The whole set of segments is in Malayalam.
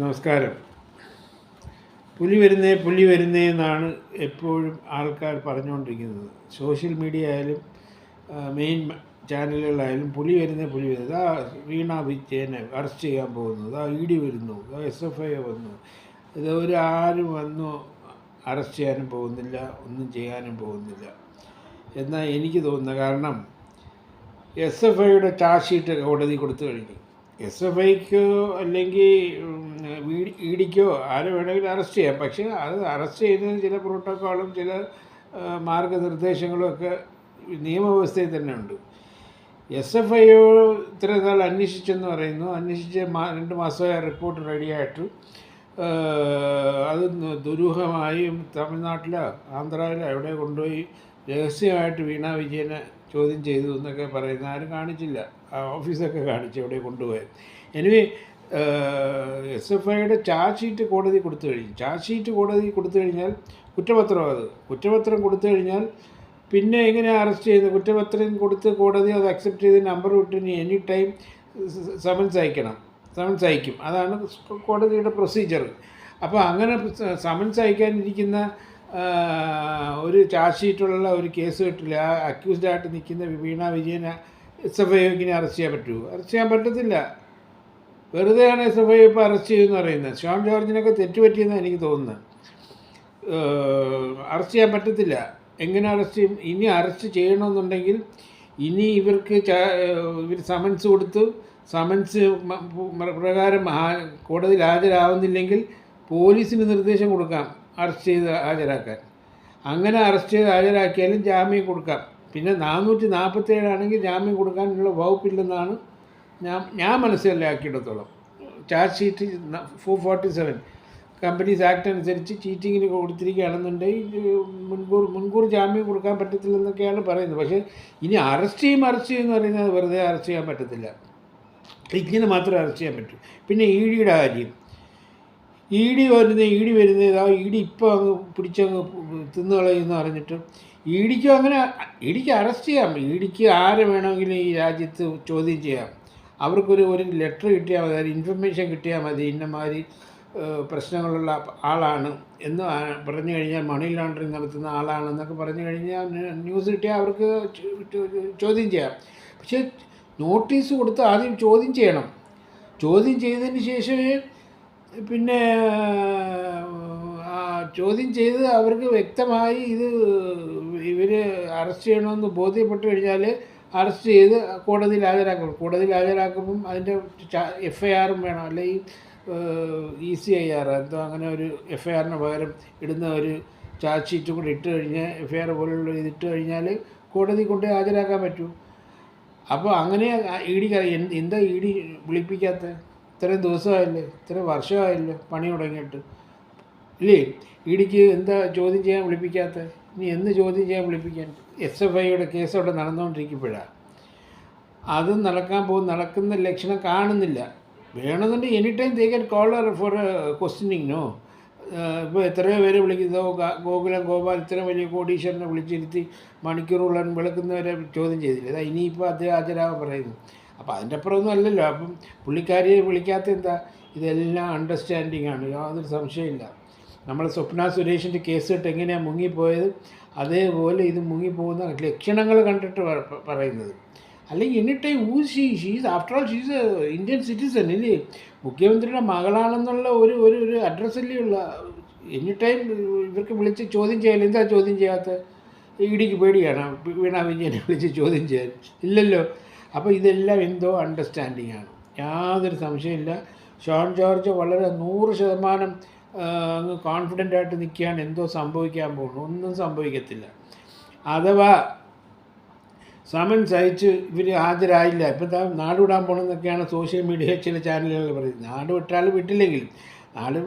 നമസ്കാരം. പുലി വരുന്നേ പുലി വരുന്നേ എന്നാണ് എപ്പോഴും ആൾക്കാർ പറഞ്ഞുകൊണ്ടിരിക്കുന്നത്. സോഷ്യൽ മീഡിയ ആയാലും മെയിൻ ചാനലുകളായാലും പുലി വരുന്നേ പുലി വരുന്നത് ആ വീണ വിജയനെ അറസ്റ്റ് ചെയ്യാൻ പോകുന്നത്. ആ ഇ ഡി വരുന്നു ആ എസ് എഫ് ഐ വന്നു. ഇത് ഒരു ആരും വന്നു അറസ്റ്റ് ചെയ്യാനും പോകുന്നില്ല ഒന്നും ചെയ്യാനും പോകുന്നില്ല. എന്നാൽ എനിക്ക് തോന്നുന്നത് കാരണം എസ് എഫ് ഐയുടെ ചാർജ് ഷീറ്റ് കോടതി കൊടുത്തു കഴിഞ്ഞു. എസ് എഫ് ഐക്കോ അല്ലെങ്കിൽ ഇ ഡിക്കോ ആരെ വേണമെങ്കിലും അറസ്റ്റ് ചെയ്യാം. പക്ഷേ അത് അറസ്റ്റ് ചെയ്യുന്നതിന് ചില പ്രോട്ടോക്കോളും ചില മാർഗനിർദ്ദേശങ്ങളും ഒക്കെ നിയമവ്യവസ്ഥയിൽ തന്നെ ഉണ്ട്. എസ് എഫ് ഐ ഒ ഇത്ര നാൾ അന്വേഷിച്ചെന്ന് പറയുന്നു. അന്വേഷിച്ച് മാ രണ്ട് മാസമായ റിപ്പോർട്ട് റെഡിയായിട്ട് അത് ദുരൂഹമായും തമിഴ്നാട്ടിലോ ആന്ധ്രയിലോ എവിടെ കൊണ്ടുപോയി രഹസ്യമായിട്ട് വീണ വിജയനെ ചോദ്യം ചെയ്തു എന്നൊക്കെ പറയുന്ന ആരും കാണിച്ചില്ല. ആ ഓഫീസൊക്കെ കാണിച്ചു എവിടെ കൊണ്ടുപോയത് എനിവേ എസ് എഫ് ഐയുടെ ചാർജ് ഷീറ്റ് കോടതി കൊടുത്തു കഴിഞ്ഞു. ചാർജ് ഷീറ്റ് കോടതി കൊടുത്തു കഴിഞ്ഞാൽ കുറ്റപത്രം അത്. കുറ്റപത്രം കൊടുത്തു കഴിഞ്ഞാൽ പിന്നെ എങ്ങനെ അറസ്റ്റ് ചെയ്യുന്നത് കുറ്റപത്രം കൊടുത്ത് കോടതി അത് അക്സെപ്റ്റ് ചെയ്ത് നമ്പർ വിട്ടിന് എനി ടൈം സമൻസ് അയക്കണം. സമൻസ് അയക്കും. അതാണ് കോടതിയുടെ പ്രൊസീജിയർ അപ്പോൾ അങ്ങനെ സമൻസ് അയക്കാനിരിക്കുന്ന ഒരു ചാർജ് ഷീറ്റുള്ള ഒരു കേസ് കിട്ടില്ല. ആ അക്യൂസ്ഡ് ആയിട്ട് നിൽക്കുന്ന വീണ വിജയനെ എസ് എഫ് ഐ ഇങ്ങനെ അറസ്റ്റ് ചെയ്യാൻ പറ്റുമോ അറസ്റ്റ് ചെയ്യാൻ പറ്റത്തില്ല. വെറുതെയാണ് എസ് എഫ് ഐ ഇപ്പോൾ അറസ്റ്റ് ചെയ്യുമെന്ന് പറയുന്നത്. ഷോൺ ജോർജിനൊക്കെ തെറ്റുപറ്റിയെന്നാണ് എനിക്ക് തോന്നുന്നത്. അറസ്റ്റ് ചെയ്യാൻ പറ്റത്തില്ല. എങ്ങനെ അറസ്റ്റ് ചെയ്യും? ഇനി അറസ്റ്റ് ചെയ്യണമെന്നുണ്ടെങ്കിൽ ഇനി ഇവർക്ക് ഇവർ സമൻസ് കൊടുത്ത് സമൻസ് പ്രകാരം കോടതിയിൽ ഹാജരാവുന്നില്ലെങ്കിൽ പോലീസിന് നിർദ്ദേശം കൊടുക്കാം അറസ്റ്റ് ചെയ്ത് ഹാജരാക്കാൻ. അങ്ങനെ അറസ്റ്റ് ചെയ്ത് ഹാജരാക്കിയാലും ജാമ്യം കൊടുക്കാം. പിന്നെ നാനൂറ്റി നാൽപ്പത്തേഴാണെങ്കിൽ ജാമ്യം കൊടുക്കാനുള്ള വകുപ്പില്ലെന്നാണ് ഞാൻ ഞാൻ മനസ്സിലാക്കിയിടത്തോളം charge sheet four forty seven companies act അനുസരിച്ച് ചീറ്റിങ്ങിന് കൊടുത്തിരിക്കുകയാണെന്നുണ്ടെങ്കിൽ മുൻകൂർ മുൻകൂർ ജാമ്യം കൊടുക്കാൻ പറ്റത്തില്ലെന്നൊക്കെയാണ് പറയുന്നത്. പക്ഷേ ഇനി അറസ്റ്റ് ചെയ്യും അറസ്റ്റ് ചെയ്യും എന്ന് പറയുന്നത് വെറുതെ അറസ്റ്റ് ചെയ്യാൻ പറ്റത്തില്ല. ഇങ്ങനെ മാത്രം അറസ്റ്റ് ചെയ്യാൻ പറ്റൂ. പിന്നെ ഇ ഡിയുടെ കാര്യം. ഇ ഡി വരുന്ന ഇ ഡി വരുന്നത് ആ ഇ ഡി ഇപ്പോൾ അങ്ങ് പിടിച്ചങ്ങ് തിന്നു കളയുമെന്ന് പറഞ്ഞിട്ട് ഇ ഡിക്കും അങ്ങനെ ഇ ഡിക്ക് അറസ്റ്റ് ചെയ്യാം. ഇ ഡിക്ക് ആരെ വേണമെങ്കിലും ഈ രാജ്യത്ത് ചോദ്യം ചെയ്യാം. അവർക്കൊരു ഒരു ലെറ്റർ കിട്ടിയാൽ മതി അതിന് ഇൻഫർമേഷൻ കിട്ടിയാൽ മതി ഇന്നമാതിരി പ്രശ്നങ്ങളുള്ള ആളാണ് എന്ന് പറഞ്ഞു കഴിഞ്ഞാൽ മണി ലോണ്ടറിങ് നടത്തുന്ന ആളാണെന്നൊക്കെ പറഞ്ഞു കഴിഞ്ഞാൽ ന്യൂസ് കിട്ടിയാൽ അവർക്ക് ചോദ്യം ചെയ്യാം. പക്ഷേ നോട്ടീസ് കൊടുത്ത് ആദ്യം ചോദ്യം ചെയ്യണം. ചോദ്യം ചെയ്തതിന് ശേഷമേ പിന്നെ ചോദ്യം ചെയ്ത് അവർക്ക് വ്യക്തമായി ഇത് ഇവർ അറസ്റ്റ് ചെയ്യണമെന്ന് ബോധ്യപ്പെട്ട് കഴിഞ്ഞാൽ അറസ്റ്റ് ചെയ്ത് കോടതിയിൽ ഹാജരാക്കണം. കോടതിയിൽ ഹാജരാക്കുമ്പം അതിന്റെ എഫ് ഐ ആറും വേണം അല്ലെങ്കിൽ ഇ സി ഐ ആർ എന്തോ അങ്ങനെ ഒരു എഫ് ഐ ആറിന് പകരം ഇടുന്ന ഒരു ചാർജ് ഷീറ്റും കൂടി ഇട്ട് കഴിഞ്ഞാൽ എഫ് ഐ ആർ പോലുള്ള ഇതിട്ട് കഴിഞ്ഞാൽ കോടതി കൊണ്ട് ഹാജരാക്കാൻ പറ്റൂ. അപ്പോൾ അങ്ങനെ ഇ ഡി എന്താ ഇ ഡി വിളിപ്പിക്കാത്ത? ഇത്രയും ദിവസമായില്ലേ? ഇത്രയും വർഷമായില്ലേ പണി തുടങ്ങിയിട്ട്. ഇല്ലേ? ഇ ഡിക്ക് എന്താ ചോദ്യം ചെയ്യാൻ വിളിപ്പിക്കാത്ത? ഇനി എന്ന് ചോദ്യം ചെയ്യാൻ വിളിപ്പിക്കാൻ? എസ് എഫ് ഐയുടെ കേസ് അവിടെ നടന്നുകൊണ്ടിരിക്കുമ്പോഴാണ് അത് നടക്കാൻ പോകും നടക്കുന്ന ലക്ഷണം കാണുന്നില്ല. വേണമെന്നുണ്ടെങ്കിൽ any time they can call for ക്വസ്റ്റ്യനിങ്ങിനോ ഇപ്പോൾ എത്രയോ പേരെ വിളിക്കുന്നതോ ഗോകുലം ഗോപാൽ ഇത്ര വലിയ കോടീശ്വരനെ വിളിച്ചിരുത്തി മണിക്കൂറുകളാണ് വിളക്കുന്നവരെ ചോദ്യം ചെയ്തില്ല? അതാ ഇനിയിപ്പോൾ അദ്ദേഹം ഹാജരാവ പറയുന്നു. അപ്പോൾ അതിന്റെ അപ്പുറമൊന്നും അല്ലല്ലോ. അപ്പം പുള്ളിക്കാരിയെ വിളിക്കാത്ത എന്താ? ഇതെല്ലാം അണ്ടർസ്റ്റാൻഡിങ് ആണ്. യാതൊരു സംശയമില്ല നമ്മൾ സ്വപ്ന സുരേഷിന്റെ കേസ് ഇട്ട് എങ്ങനെയാണ് മുങ്ങിപ്പോയത്? അതേപോലെ ഇത് മുങ്ങിപ്പോകുന്ന ലക്ഷണങ്ങൾ കണ്ടിട്ട് പറയുന്നത്. അല്ലെങ്കിൽ any time uh she she's after all she's Indian citizen ഇല്ലേ? മുഖ്യമന്ത്രിയുടെ മകളാണെന്നുള്ള ഒരു ഒരു ഒരു അഡ്രസ്സല്ലേ ഉള്ള എനി ടൈം ഇവർക്ക് വിളിച്ച് ചോദ്യം ചെയ്യാൻ എന്താ ചോദ്യം ചെയ്യാത്ത? ഇടിക്ക് പേടിയാണ്. വീണ വിജയനെ വിളിച്ച് ചോദ്യം ചെയ്യാൻ. ഇല്ലല്ലോ. അപ്പോൾ ഇതെല്ലാം എന്തോ അണ്ടർസ്റ്റാൻഡിങ് ആണ്. യാതൊരു സംശയമില്ല ഷോൺ ജോർജ് വളരെ നൂറ് ശതമാനം അങ്ങ് കോൺഫിഡന്റ് ആയിട്ട് നിൽക്കാൻ എന്തോ സംഭവിക്കാൻ പോകുന്നു. ഒന്നും സംഭവിക്കത്തില്ല. അഥവാ സമൻസ് അയച്ച് ഇവർ ഹാജരായില്ല. ഇപ്പം നാട് വിടാൻ പോകണമെന്നൊക്കെയാണ് സോഷ്യൽ മീഡിയ ചില ചാനലുകളിൽ പറയുന്നത്. നാട് വിട്ടാലും വിട്ടില്ലെങ്കിലും. നാട്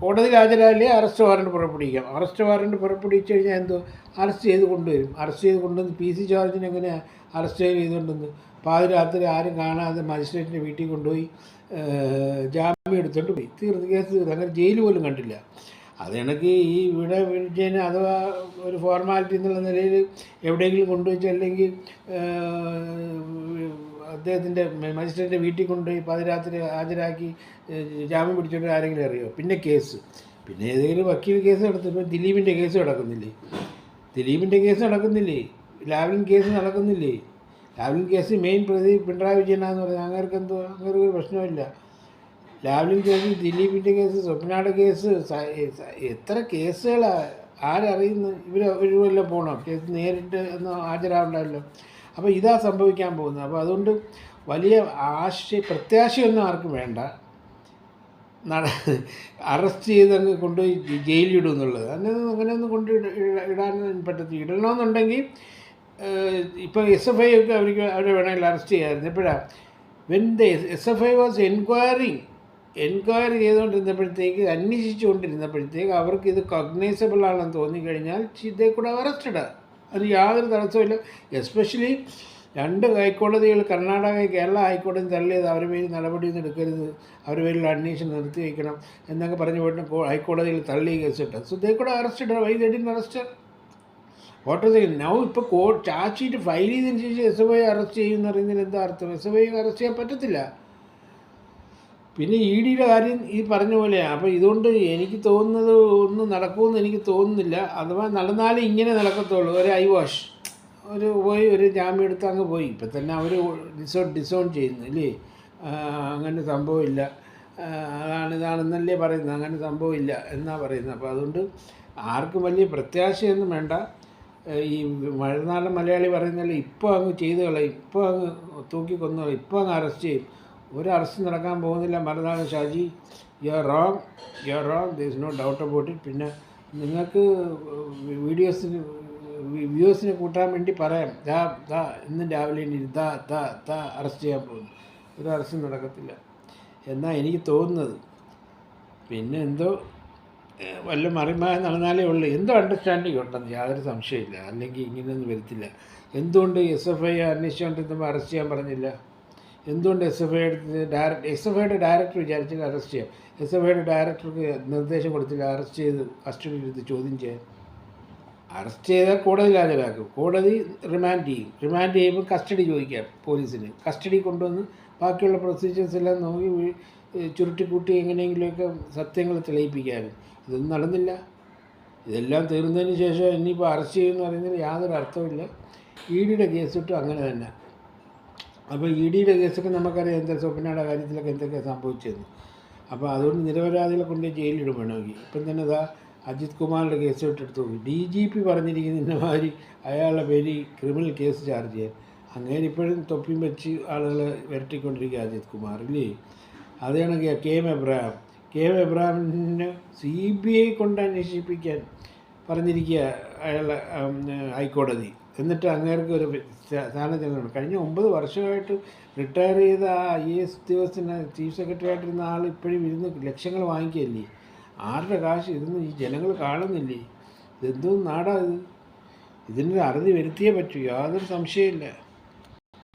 കോടതിയിൽ ഹാജരായില്ലേ അറസ്റ്റ് വാറണ്ട് പുറപ്പെടുവിക്കാം. അറസ്റ്റ് വാറണ്ട് പുറപ്പെടുവിച്ച് കഴിഞ്ഞാൽ എന്തോ അറസ്റ്റ് ചെയ്ത് കൊണ്ടുവരും. അറസ്റ്റ് ചെയ്ത് കൊണ്ടുവന്ന് പി സി ജോർജിനെ എങ്ങനെ അറസ്റ്റ് ചെയ്തുകൊണ്ടെന്ന് പാതിരാത്രി ആരും കാണാതെ മജിസ്ട്രേറ്റിന്റെ വീട്ടിൽ കൊണ്ടുപോയി ജാമ്യം എടുത്തോണ്ട് പോയി. തീർന്ന് കേസ് തീർന്നു അങ്ങനെ ജയിൽ പോലും കണ്ടില്ല. അത് കണക്ക് ഈ ഇവിടെ വിളിച്ചതിന് അഥവാ ഒരു ഫോർമാലിറ്റി എന്നുള്ള നിലയിൽ എവിടെയെങ്കിലും കൊണ്ടുവച്ച് അല്ലെങ്കിൽ അദ്ദേഹത്തിന്റെ മജിസ്ട്രേറ്റിന്റെ വീട്ടിൽ കൊണ്ടുപോയി പാതിരാത്രി ഹാജരാക്കി ജാമ്യം പിടിച്ചിട്ട് ആരെങ്കിലും അറിയോ? പിന്നെ കേസ്. പിന്നെ ഏതെങ്കിലും വക്കീൽ കേസ് നടത്തുമ്പോൾ ദിലീപിന്റെ കേസ് നടക്കുന്നില്ലേ? ദിലീപിന്റെ കേസ് നടക്കുന്നില്ലേ? ലാവിൻ കേസ് നടക്കുന്നില്ലേ? ലാവ്ലിൻ കേസിൽ മെയിൻ പ്രതി പിണറായി വിജയനാന്ന് പറഞ്ഞാൽ അങ്ങേർക്ക് എന്തോ അങ്ങനെ ഒരു പ്രശ്നമില്ല ലാവ്ലിൻ കേസ് ദിലീപിന്റെ കേസ് സ്വപ്നയുടെ കേസ് എത്ര കേസുകളാണ് ആരറിയുന്നു? ഇവർ ഒരു പോകണം കേസ് നേരിട്ട് ഒന്ന് ഹാജരാവണ്ടല്ലോ. അപ്പോൾ ഇതാ സംഭവിക്കാൻ പോകുന്നത്. അപ്പോൾ അതുകൊണ്ട് വലിയ ആശയ പ്രത്യാശയൊന്നും ആർക്കും വേണ്ട. നട അറസ്റ്റ് ചെയ്ത് അങ്ങ് കൊണ്ടുപോയി ജയിലിൽ ഇടും എന്നുള്ളത്. അങ്ങനെ അങ്ങനെയൊന്നും കൊണ്ട് ഇട- ഇട- ഇടാൻ പറ്റത്തില്ല. ഇടണമെന്നുണ്ടെങ്കിൽ ഇപ്പോൾ എസ് എഫ് ഐ ഒക്കെ അവർക്ക് അവരെ വേണമെങ്കിൽ അറസ്റ്റ് ചെയ്യാമായിരുന്നു. എപ്പോഴാണ് when the S F I was enquiring enquiry ചെയ്തുകൊണ്ടിരുന്നപ്പോഴത്തേക്ക് അന്വേഷിച്ചുകൊണ്ടിരുന്നപ്പോഴത്തേക്ക് അവർക്ക് ഇത് കഗ്നൈസബിൾ ആണെന്ന് തോന്നിക്കഴിഞ്ഞാൽ ഇതേ കൂടെ അറസ്റ്റഡ് അതിന് യാതൊരു തടസ്സമില്ല എസ്പെഷ്യലി രണ്ട് ഹൈക്കോടതികൾ കർണാടക കേരള ഹൈക്കോടതി തള്ളിയത് അവരുടെ പേരിൽ നടപടിയൊന്നും എടുക്കരുത്. അവരുടെ പേരിൽ അന്വേഷണം നിർത്തി വയ്ക്കണം എന്നൊക്കെ പറഞ്ഞു പോയിട്ട് ഹൈക്കോടതിയിൽ തള്ളി കേസിട്ട് സോ ദേ കൂടെ arrested why they didn't arrest what is now ഇപ്പോൾ കോ ചാർജ് ഷീറ്റ് ഫയൽ ചെയ്തതിന് ശേഷം എസ് എഫ് ഐ അറസ്റ്റ് ചെയ്യുമെന്ന് പറയുന്നതിന് എന്താ അർത്ഥം? എസ് എഫ് ഐ അറസ്റ്റ് ചെയ്യാൻ പറ്റത്തില്ല. പിന്നെ ഇ ഡിയുടെ കാര്യം ഈ പറഞ്ഞ പോലെയാണ് അപ്പോൾ ഇതുകൊണ്ട് എനിക്ക് തോന്നുന്നത് ഒന്നും നടക്കുമെന്ന് എനിക്ക് തോന്നുന്നില്ല. അഥവാ നടന്നാലേ ഇങ്ങനെ നടക്കത്തുള്ളൂ. ഒരു ഐ വാഷ് ഒരു പോയി ഒരു ജാമ്യം എടുത്ത് അങ്ങ് പോയി. ഇപ്പം തന്നെ അവർ ഡിസോൺ ഡിസോൺ ചെയ്യുന്നു ഇല്ലേ അങ്ങനെ സംഭവമില്ല. അതാണ് ഇതാണെന്നല്ലേ പറയുന്നത്. അങ്ങനെ സംഭവമില്ല എന്നാണ് പറയുന്നത്. അപ്പോൾ അതുകൊണ്ട് ആർക്കും വലിയ പ്രത്യാശയൊന്നും വേണ്ട. ഈ മഴനാടൻ മലയാളി പറയുന്നതിൽ ഇപ്പോൾ അങ്ങ് ചെയ്തു കളയും ഇപ്പോൾ അങ്ങ് തൂക്കി കൊന്നു കളയും ഇപ്പോൾ അങ്ങ് അറസ്റ്റ് ചെയ്യും. ഒരു അറസ്റ്റ് നടക്കാൻ പോകുന്നില്ല Malanadan Shaji. You are wrong you are wrong there is no doubt about it പിന്നെ നിങ്ങൾക്ക് വീഡിയോസിന് വ്യൂസിനെ കൂട്ടാൻ വേണ്ടി പറയാം. ദാ ദാ ഇന്ന് രാവിലെ ദാ ദാ ദാ അറസ്റ്റ് ചെയ്യാൻ പോകുന്നു. ഒരു അറസ്റ്റ് നടക്കത്തില്ല. എന്നാണ് എനിക്ക് തോന്നുന്നത്. പിന്നെ എന്തോ വല്ല മറിമായ നടന്നാലേ ഉള്ളൂ. എന്തോ അണ്ടർസ്റ്റാൻഡിങ് ഉണ്ടെന്ന് യാതൊരു സംശയമില്ല അല്ലെങ്കിൽ ഇങ്ങനെയൊന്നും വരത്തില്ല. എന്തുകൊണ്ട് എസ് എഫ് ഐ അന്വേഷിച്ചുകൊണ്ടിരുന്നപ്പോൾ അറസ്റ്റ് ചെയ്യാൻ പറഞ്ഞില്ല? എന്തുകൊണ്ട് എസ് എഫ് ഐ എടുത്ത് ഡയറക്റ്റ് എസ് എഫ് ഐയുടെ ഡയറക്ടർ വിചാരിച്ചത് അറസ്റ്റ് ചെയ്യാം? എസ് എഫ് ഐയുടെ ഡയറക്ടർക്ക് നിർദ്ദേശം കൊടുത്തില്ല അറസ്റ്റ് ചെയ്ത് കസ്റ്റഡിയിൽ എടുത്ത് ചോദ്യം ചെയ്യാൻ. അറസ്റ്റ് ചെയ്താൽ കോടതിയിൽ ഹാജരാക്കും. കോടതി റിമാൻഡ് ചെയ്യും. റിമാൻഡ് ചെയ്യുമ്പോൾ കസ്റ്റഡി ചോദിക്കാം പോലീസിന്. കസ്റ്റഡി കൊണ്ടുവന്ന് ബാക്കിയുള്ള പ്രൊസീജിയേഴ്സ് എല്ലാം നോക്കി ചുരുട്ടിക്കൂട്ടി എങ്ങനെയെങ്കിലുമൊക്കെ സത്യങ്ങൾ തെളിയിപ്പിക്കാനും. ഇതൊന്നും നടന്നില്ല. ഇതെല്ലാം തീർന്നതിന് ശേഷം ഇനിയിപ്പോൾ അറസ്റ്റ് ചെയ്യുമെന്ന് പറയുന്നതിന് യാതൊരു അർത്ഥമില്ല ഇ ഡിയുടെ കേസ് ഇട്ടും അങ്ങനെ തന്നെ. അപ്പോൾ ഇ ഡിയുടെ കേസൊക്കെ നമുക്കറിയാം എന്താ സ്വപ്നയുടെ കാര്യത്തിലൊക്കെ എന്തൊക്കെ സംഭവിച്ചതെന്ന്. അപ്പോൾ അതുകൊണ്ട് നിരപരാധികളെ കൊണ്ട് ജയിലിടും വേണമെങ്കിൽ. ഇപ്പം തന്നെ ഇതാ അജിത് കുമാറിന്റെ കേസ് ഇട്ടെടുത്ത് നോക്കി. ഡി ജി പി പറഞ്ഞിരിക്കുന്ന മാതിരി അയാളുടെ പേര് ക്രിമിനൽ കേസ് ചാർജ് ചെയ്യാൻ. അങ്ങനെ ഇപ്പോഴും തൊപ്പിയും വെച്ച് ആളുകളെ വരട്ടിക്കൊണ്ടിരിക്കുക അജിത് കുമാർ ഇല്ലേ? അത് കെ എം എബ്രഹാം കെ എബ്രഹാമിനെ സി ബി ഐ കൊണ്ട് അന്വേഷിപ്പിക്കാൻ പറഞ്ഞിരിക്കുക അയാളെ ഹൈക്കോടതി. എന്നിട്ട് അങ്ങേർക്ക് ഒരു സ്ഥാനം ചെല്ലുന്നുണ്ട് കഴിഞ്ഞ ഒമ്പത് വർഷമായിട്ട് റിട്ടയർ ചെയ്ത ആ ഐ എ എസ് ഉദ്യോഗസ്ഥന് ചീഫ് സെക്രട്ടറി ആയിട്ടിരുന്ന ആൾ ഇപ്പോഴും ഇരുന്ന് ലക്ഷങ്ങൾ വാങ്ങിക്കല്ലേ ആരുടെ കാശ് ഇതൊന്നും ഈ ജനങ്ങൾ കാണുന്നില്ലേ? ഇതെന്തോ നാടാ ഇത്. ഇതിനൊരു അറുതി വരുത്തിയേ പറ്റൂ. യാതൊരു സംശയമില്ല